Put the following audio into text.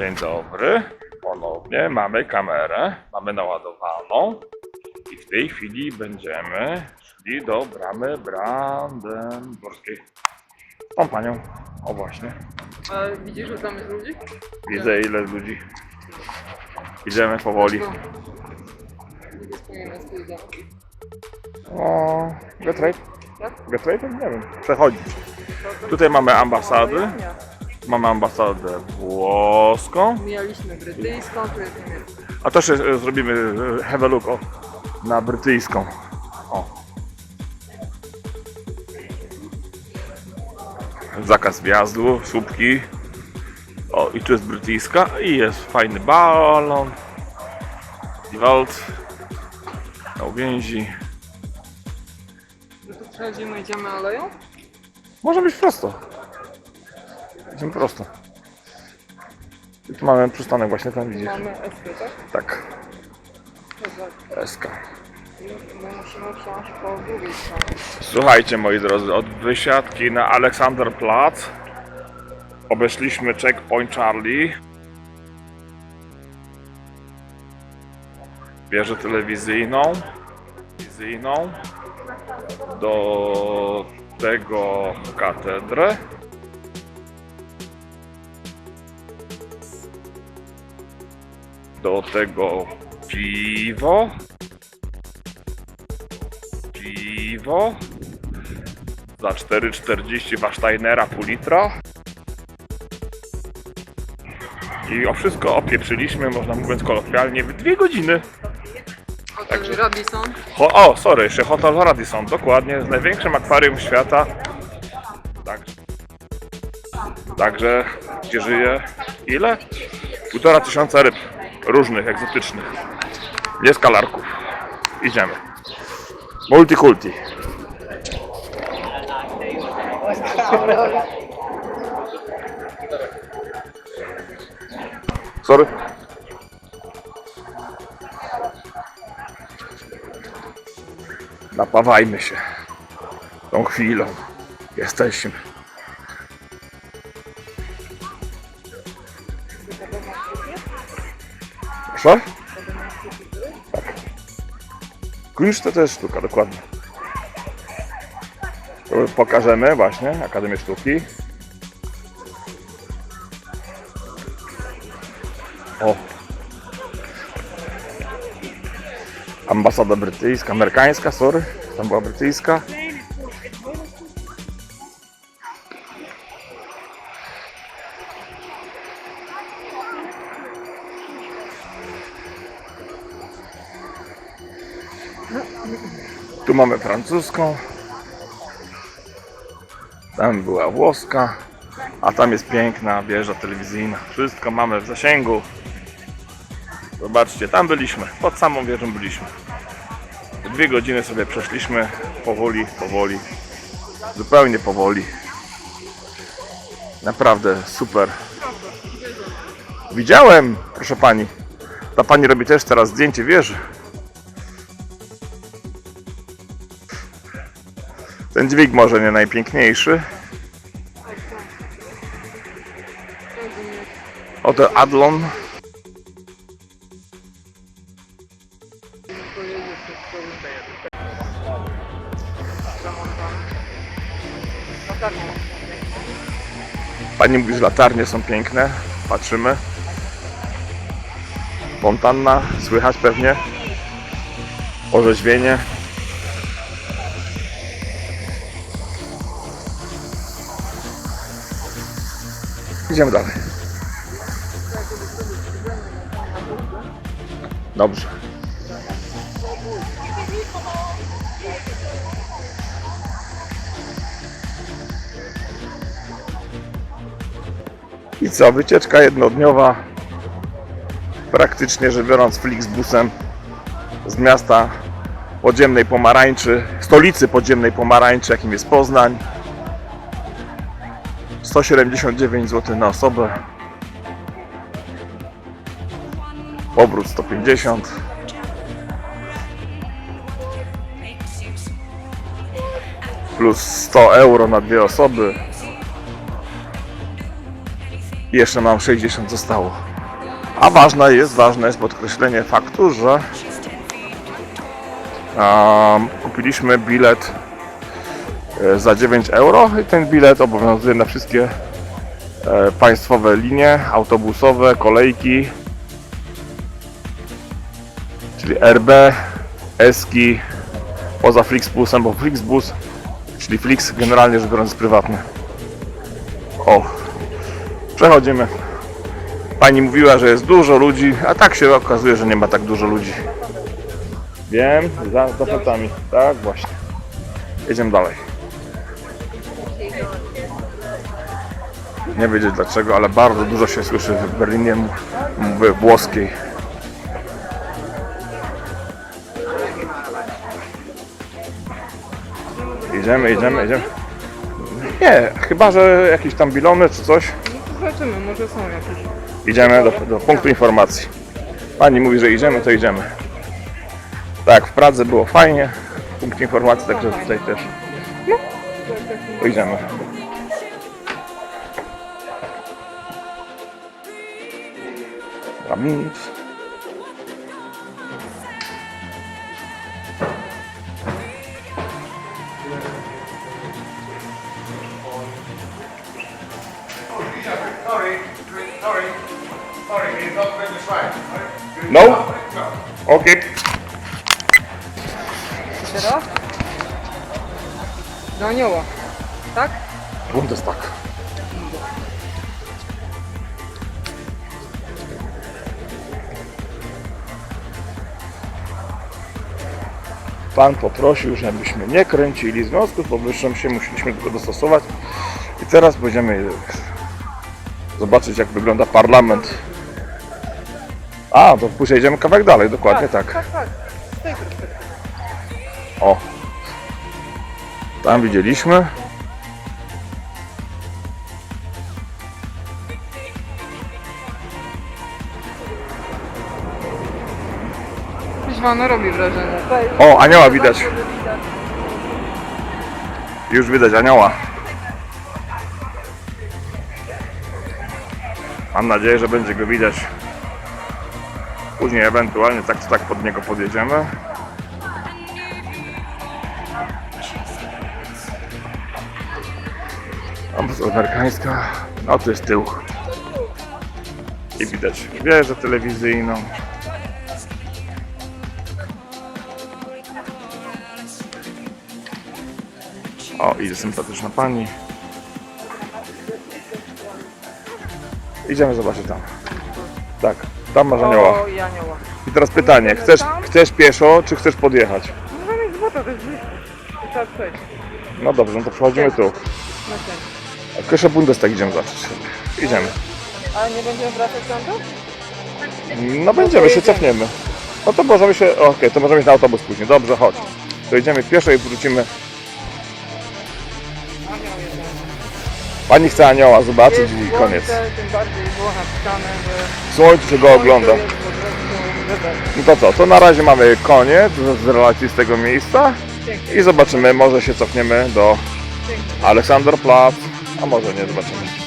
Dzień dobry. Ponownie mamy kamerę, mamy naładowaną i w tej chwili będziemy szli do bramy brandenburskiej. Z tą panią. O właśnie. A widzisz, że tam jest ludzi? Widzę ile ludzi. Idziemy powoli. O, get right? Tak? Get right? Nie wiem. Przechodzić. Tutaj mamy ambasady. Mamy ambasadę włoską. Mijaliśmy brytyjską, tu jest. A też e, zrobimy e, have a look o, na brytyjską. O. Zakaz wjazdu, słupki. O, i tu jest brytyjska i jest fajny balon. Wald. Na uwięzi. My tu przechodzimy, idziemy aleją? Może być prosto. Idziemy prosto. I tu mamy przystanek właśnie tam widzisz. Mamy SK, tak? Tak. SK. I My musimy wsiąść po drugiej stronie. Słuchajcie moi drodzy, od wysiadki na Alexanderplatz obeszliśmy checkpoint Charlie. Wieżę telewizyjną. telewizyjną do tego katedrę. Do tego piwo. Piwo za 4,40 Warsteinera pół litra. I o wszystko opieprzyliśmy, można mówiąc kolokwialnie, w dwie godziny. Także- Radisson. O, sorry, jeszcze Hotel Radisson, dokładnie, z największym akwarium świata. Tak. Także, gdzie żyje ile? Półtora tysiąca ryb, różnych, egzotycznych. Nie skalarków. Idziemy. Multikulti. Sorry. Napawajmy się tą chwilą. Jesteśmy. Proszę? Tak. Kunszta to jest sztuka, dokładnie. Pokażemy właśnie Akademię Sztuki. O. Ambasada brytyjska, amerykańska, sorry. Tam była brytyjska. Tu mamy francuską. Tam była włoska. A tam jest piękna wieża telewizyjna. Wszystko mamy w zasięgu. Zobaczcie, tam byliśmy. Pod samą wieżą byliśmy. Dwie godziny sobie przeszliśmy powoli, powoli, zupełnie powoli. Naprawdę super. Widziałem, proszę pani. Ta pani robi też teraz zdjęcie wieży. Ten dźwig może nie najpiękniejszy. Oto Adlon. Pani mówi, że latarnie są piękne. Patrzymy. Fontanna, słychać pewnie. Orzeźwienie. Idziemy dalej. Dobrze. I co, wycieczka jednodniowa, praktycznie rzecz biorąc Flixbusem z miasta podziemnej pomarańczy, stolicy podziemnej pomarańczy, jakim jest Poznań. 179 zł na osobę. Powrót 150. Plus 100 euro na dwie osoby. I jeszcze mam 60 zostało. A ważne jest, ważne jest podkreślenie faktu, że um, kupiliśmy bilet za 9 euro i ten bilet obowiązuje na wszystkie e, państwowe linie autobusowe, kolejki, czyli RB, Eski, poza Flixbusem, bo Flixbus, czyli Flix generalnie rzecz biorąc prywatny. O, przechodzimy. Pani mówiła, że jest dużo ludzi, a tak się okazuje, że nie ma tak dużo ludzi. Wiem, za, za plecami. Tak, właśnie. Jedziemy dalej. Nie wiedzieć dlaczego, ale bardzo dużo się słyszy w Berlinie mowy włoskiej. Idziemy, idziemy, idziemy. Nie, chyba, że jakieś tam bilony czy coś. No zobaczymy, może są jakieś. Idziemy do, do punktu informacji. Pani mówi, że idziemy, to idziemy. Tak, w Pradze było fajnie. Punkt informacji, także tutaj też. To idziemy. Try. No? No. Okej. Teraz? Do anioła. Tak? Bundestag. Pan poprosił, żebyśmy nie kręcili. W związku z powyższym się musieliśmy tego dostosować. I teraz będziemy zobaczyć, jak wygląda parlament. A, to później idziemy kawałek dalej, dokładnie tak. Tak, tak. Perspektywy. O. Tam widzieliśmy. Robi wrażenie. O, anioła widać. Już widać anioła. Mam nadzieję, że będzie go widać. Później ewentualnie tak czy tak pod niego podjedziemy. Ambas amerykańska. No to jest tył. I widać wieżę telewizyjną. O, idzie sympatyczna pani. Idziemy zobaczyć tam. Tak, tam masz anioła. O, i anioła. I teraz pytanie, chcesz, chcesz pieszo, czy chcesz podjechać? Możemy iść złota, to jest blisko. Trzeba przejść. No dobrze, no to przechodzimy tu. Na ten. A Jeszcze Bundestag idziemy zobaczyć. Idziemy. Ale nie będziemy wracać tamto? No będziemy, się cofniemy. No to możemy się, okej, to możemy iść na autobus później. Dobrze, chodź. To idziemy pieszo i wrócimy. Pani chce anioła zobaczyć i koniec. Tym bardziej było napisane, że... Słońce go ogląda. słońce jest po prostu wydane. No to co, to na razie mamy koniec z relacji z tego miejsca Pięknie, i zobaczymy, może się cofniemy do. Aleksanderplatz, a może nie, zobaczymy.